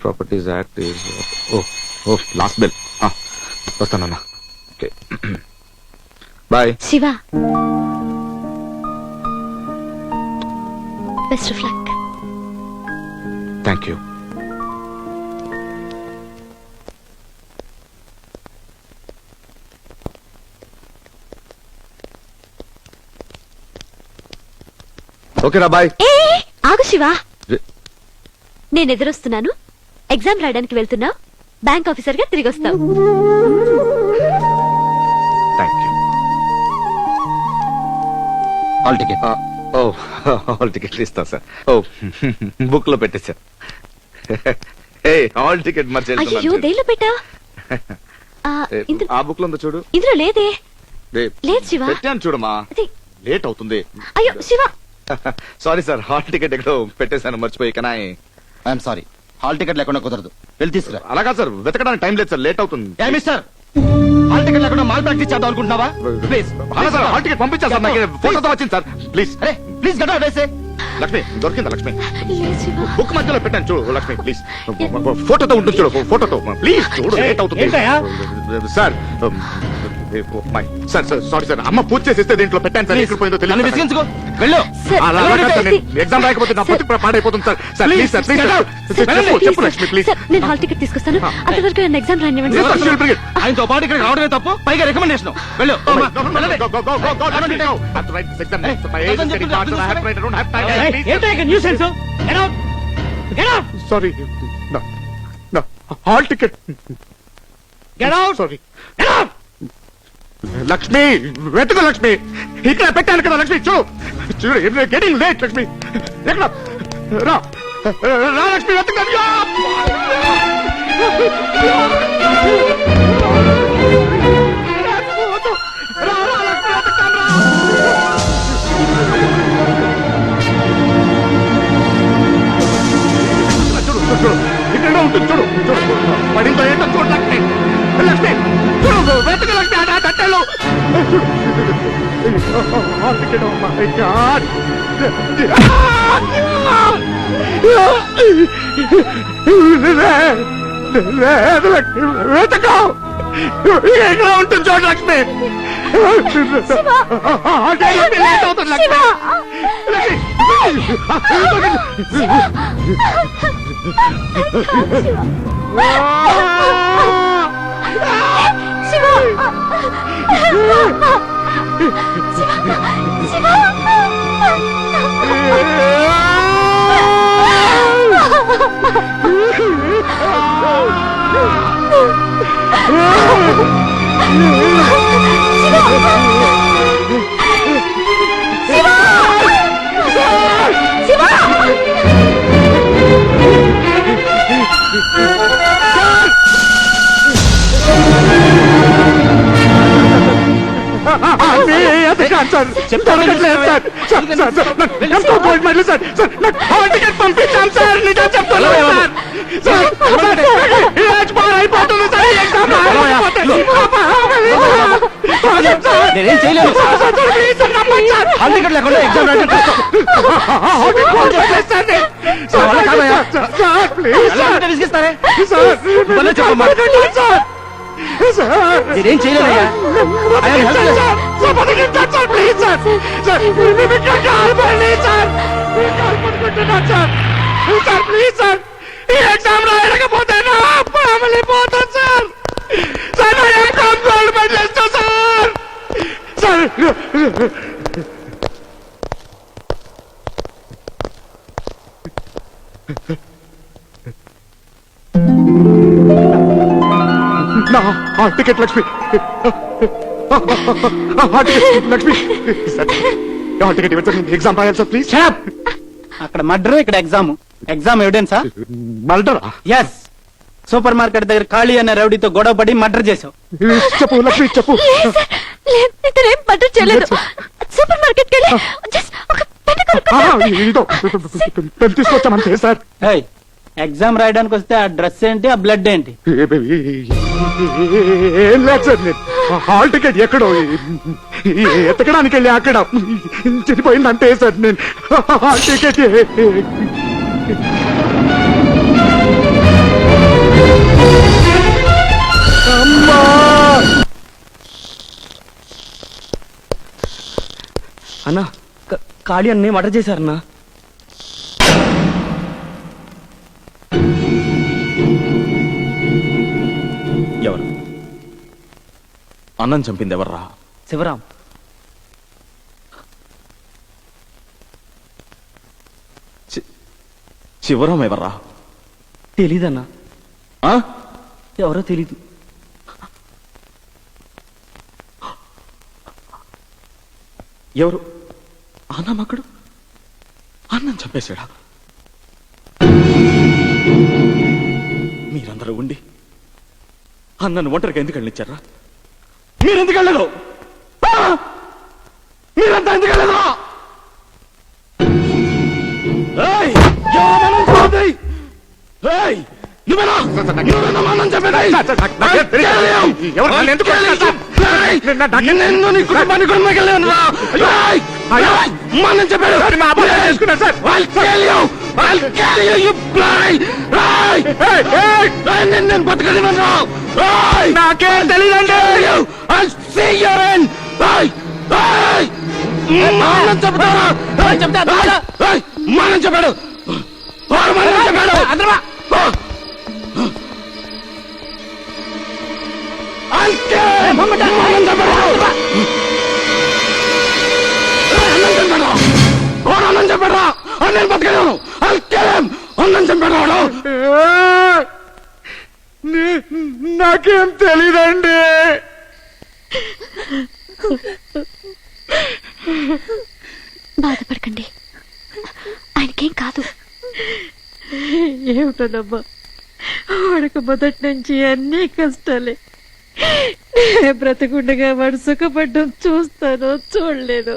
Properties act ఓ ఓ last bell వస్తానన్నా. Okay bye Shiva. Best of luck thank you ఓకేరా bye ఏ ఆగు శివ. నేను ఎదురొస్తున్నాను. ఎగ్జామ్ రాయడానికి వెళ్తున్నా. బ్యాంక్ ఆఫీసర్గా తిరిగి వస్తావు థ్యాంక్ యూ హాల్ టికెట్ ఓ టికెట్లు సార్ ఓ బుక్లో ఏ టికెట్ అయ్యో. దేనిలో పెట్టా? ఆ, ఏ, ఇందు- ఆ బుక్లో ఉందో చూడు. ఇందులో లేదే. ఏ, లేదు శివ. పెట్టాను చూడమ్మా. అది లేట్ అవుతుంది. అయ్యో Shiva. Sorry sir hall ticket ఎక్కడో పెట్టేశాను మర్చిపోయి కానీ ఐఎమ్ సారీ హాల్ టికెట్ లేకుండా కుదరదు. వెళ్ళి తీసుకురా. అలాగా సార్ వెతకడానికి టైం లేదు సార్ లేట్ అవుతుంది. ఏ మిస్టర్? హాల్ టికెట్ లేకుండా మాల్ ప్రాక్టీస్ చేద్దాం అనుకుంటున్నావా? ప్లీజ్. అలా సార్ హాల్ టికెట్ పంపించాను సార్ నాకు ఫోటోతో వచ్చింది సార్. ప్లీజ్. అరే ప్లీజ్ గడా వేసే లక్ష్మి దొరికిందా లక్ష్మి? బుక్ మధ్యలో పెట్టాను చూడు లక్ష్మి ప్లీజ్. ఫోటోతో ఉంటుంది చూడు ఫోటోతో. ప్లీజ్ చూడు. లేట్ అవుతుంది sir my sir sir sorry sir అమ్మ పూజ చేసి ఇస్తే దీంట్లో పెట్టాను సార్ ఎక్కడ పోయిందో తెలియదు విసిగించుకో. వెళ్ళు. సార్, అలా అలా కాదు సార్. నేను ఎగ్జామ్ రాయకపోతే నా బతుకు పాడైపోతుంది sir. Sir please sir please get sir out. చెప్పు చెప్పు లక్ష్మి ప్లీజ్ సార్, నేను హాల్ టికెట్ తీసుకొస్తాను. అంతవరకు నన్ను ఎగ్జామ్ it. ఆయనతో పాటు ఇక్కడ రావడమే తప్పు. పైగా రికమెండేషన్ వెళ్ళు. Don't have time. Please, sir. Sorry. Get out. Lakshmi వెతుకు లక్ష్మి. ఇక్కడ పెట్టాను కదా లక్ష్మి చూ. చూడు గెటింగ్ లేట్ లక్ష్మి. ఎక్కడ? రా. లక్ష్మి వెతుకు. వెతకో ఇక్కడ ఉంటుంది చూడు లక్ష్మి లక్ష్మి, లేట్ అవుతుంది లక్ష్మి శివ 七宝，七宝，七宝，七宝，七宝，七宝，七宝，七宝，七宝，七宝。పంపించాం సార్ నిజం చెప్తున్నాను సార్ సార్ రోజు బాగా అయిపోతుంది సార్ ఈ ఎగ్జామ్ నేనేం చేయలేను హాల్ టికెట్ లేకుండా ఎగ్జామ్ రాయడం ఎలా విసిగిస్తారే భలే చెప్పమ్మా. నేనేం చేయలేనయ్యా I am helpless. ఎగ్జామ్ రాయకపోతే నా ఫ్యామిలీ పోతుంది సార్ సార్. నా ఎగ్జామ్ గవర్నమెంట్ చేస్తా సార్. సార్. నా hall ticket Lakshmi. Hall ticket Lakshmi. Sir hall ticket ఇవ్వండి ఎగ్జామ్ రాయాలి సార్ ప్లీజ్ అక్కడ మర్డర్ ఇక్కడ ఎగ్జామ్ ఎగ్జామ్ ఎవిడెన్సా మల్డరా ఎస్ సూపర్ మార్కెట్ దగ్గర ఖాళీ అనే రౌడీతో గొడవ పడి మర్డర్ చేసావు చెప్పు లక్ష్మి చెప్పు. మర్డర్ చేయలేదు. సూపర్ మార్కెట్ తీసుకొచ్చామంతే సార్. ఎగ్జామ్ రాయడానికి వస్తే ఆ డ్రెస్ ఏంటి ఆ బ్లడ్ ఏంటి? ఏం లేదు సార్ నేను హాల్ టికెట్ ఎక్కడో? ఎత్తకడానికి వెళ్ళి అక్కడ. చనిపోయిందంటే సార్ నేను. హాల్ టికెట్ అన్నా ఖాళీ అన్నే మటర్ చేశారన్నా? అన్నం చంపింది ఎవర్రా శివరాం చివరం ఎవర్రా తెలీదన్నా. ఆ? ఎవరో తెలీదు. ఎవరు? అన్నమ్మక్కడు అన్నం చంపేశాడా? మీరందరూ ఉండి అన్నను ఒంటరికి ఎందుకు వెళ్ళిచ్చారా మీరెందుకు వెళ్ళదు మీరంతా ఎందుకు వెళ్ళదు ఏయ్! నువ్వేనా? నువ్వేనా మా అన్నం నిన్ను నీ కుటుంబాన్ని కూడా మిగిలిన రా. ఏయ్! నేను నాకేం తెలియదండి Kill you! I'll see your end! ఏయ్! ఏయ్! మా అన్నం చంపుతారా? ఏయ్! ఏయ్! ఏయ్! మా అన్నం చంపాడు. వాడు మా అన్నం! మా అన్నం బతకలేను అల్కేం అన్నం చంపాడు నాకేం తెలీదండి. బాధపడకండి. ఆయనకేం కాదు. ఏమిటోనమ్మా వాడికి మొదటి నుంచి అన్ని కష్టాలే. బ్రతకుండగా వాడు సుఖపడ్డం చూస్తాను చూడలేదు.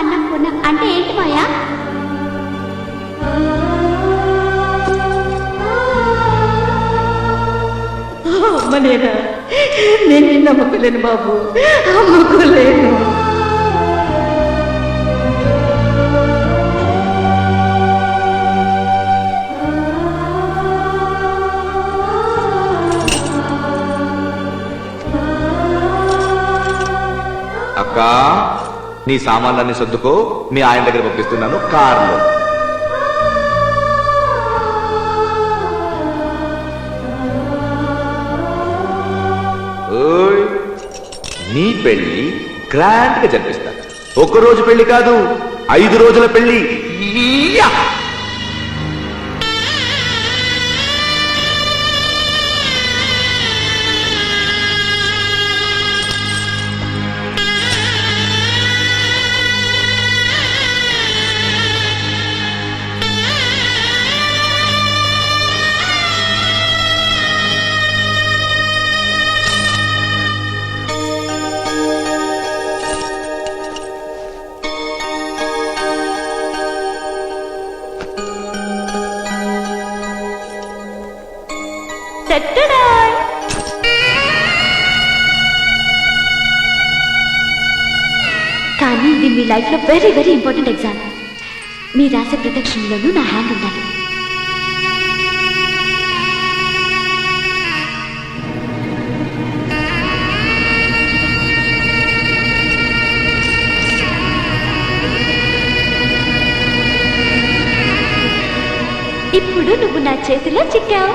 అన్నపూర్ణ. అంటే ఏంటి మాయా? అమ్మ నేనా? నమ్మకలేను బాబు. నమ్మకలేను అక్క? నీ సామాన్లన్నీ సర్దుకో మీ ఆయన దగ్గర పంపిస్తున్నాను కార్లో. ఓయ్ నీ పెళ్ళి గ్రాండ్గా జరిపిస్తా. ఒక్క రోజు పెళ్ళి కాదు ఐదు రోజుల పెళ్ళి కానీ ఇది మీ లైఫ్లో వెరీ వెరీ ఇంపార్టెంట్ ఎగ్జామ్. మీ రాసే ప్రదక్షిణలోనూ నా హ్యాండ్ ఉండాలి. ఇప్పుడు నువ్వు నా చేతిలో చిక్కావు.